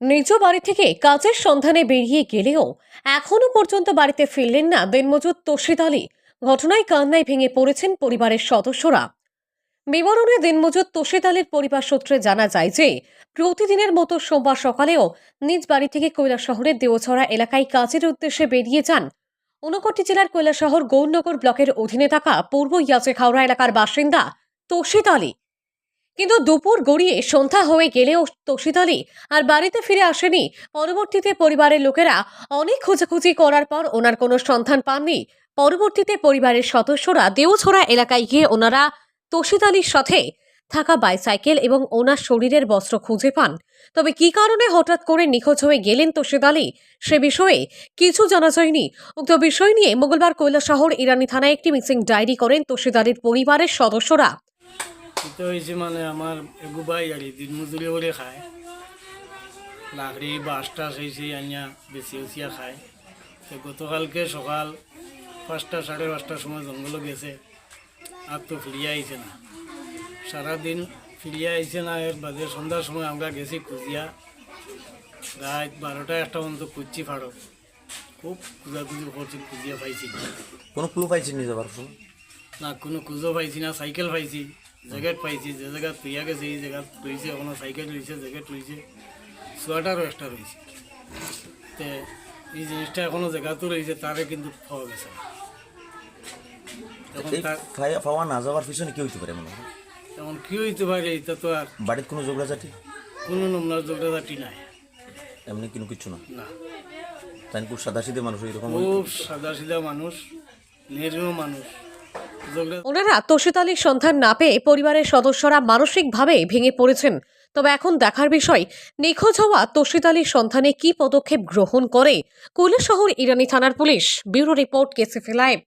নিজ বাড়ি থেকে কাজের সন্ধানে বেরিয়ে গেলেও এখনও পর্যন্ত বাড়িতে ফিরলেন না দিনমজুর তোশিদ আলী। ঘটনায় কান্নায় ভেঙে পড়েছেন পরিবারের সদস্যরা। বিবরণে দিনমজুর তোশিদ আলীর পরিবার সূত্রে জানা যায় যে, প্রতিদিনের মতো সোমবার সকালেও নিজ বাড়ি থেকে কৈলাসহরের দেওছড়া এলাকায় কাজের উদ্দেশ্যে বেরিয়ে যান ঊনকোটি জেলার কৈলাসহর গৌরনগর ব্লকের অধীনে থাকা পূর্ব ইয়াচে খাওড়া এলাকার বাসিন্দা তোশিদ আলী। কিন্তু দুপুর গড়িয়ে সন্ধ্যা হয়ে গেলেও আলী আর বাড়িতে ফিরে আসেনি। পরবর্তীতে পরিবারের লোকেরা অনেক খোঁজাখুঁজি করার পর ওনার কোনো সন্ধান পাননি। পরবর্তীতে পরিবারের সদস্যরা দেওছড়া এলাকায় গিয়ে ওনারা তোশিদ সাথে থাকা বাইসাইকেল এবং ওনার শরীরের বস্ত্র খুঁজে পান। তবে কী কারণে হঠাৎ করে নিখোঁজ হয়ে গেলেন তোশিদ আলী সে বিষয়ে কিছু জানা যায়নি। উক্ত বিষয় নিয়ে মঙ্গলবার কৈলাসহর ইরানি থানায় একটি মিসিং ডায়েরি করেন তোশিদ আলীর পরিবারের সদস্যরা। এটা হয়েছে মানে আমার এগুবাই আর কি, দিন মজুরি করে খায়। লাকড়ি বাসটা সেই সেই আনিয়া বেশি উচিয়া খায়। তো গতকালকে সকাল পাঁচটা সাড়ে পাঁচটার সময় জঙ্গলে গেছে আর তো ফিরিয়ে আইছে না। সারাদিন ফিরিয়ে আইছে না এর বাদে সন্ধ্যার সময় আমরা গেছি খুঁজিয়া। রাত বারোটা একটা পর্যন্ত খুঁজছি ফাড়ো। খুব খুঁজাখুঁজি করছি খুঁজিয়া পাইছি কোনো ক্লু পাইছেন নি যাবার না কোনো খুঁজো পাইছি না সাইকেল পাইছি। জ্যাকেট পাইছি যে জায়গা তুইয়া গেছে এই জায়গা রয়েছে কোনো সাইকেল রয়েছে জ্যাকেট রয়েছে সোয়াটারও একটা রয়েছে তে এই জিনিসটা এখনও জায়গাতেও রয়েছে তারে কিন্তু পাওয়া গেছে পাওয়া না যাওয়ার পিছনে কি হইতে পারে মনে? হয় এখন কি হইতে পারে এটা তো আর বাড়িতে কোনো ঝগড়াঝাটি কোনো নমনার নাই। এমনি কোনো কিছু না? না। তাই খুব সাদা সিধে মানুষ এরকম খুব সাদা সিধা মানুষ নিরীহ মানুষ ওনারা তোষিত আলীর সন্ধান না পেয়ে পরিবারের সদস্যরা মানসিকভাবে ভেঙে পড়েছেন। তবে এখন দেখার বিষয়, নিখোঁজ হওয়া তোষিত আলীর সন্ধানে কি পদক্ষেপ গ্রহণ করে? কৈলাসহর ইরানি থানার পুলিশ। ব্যুরো রিপোর্ট, কেসিফি লাইভ।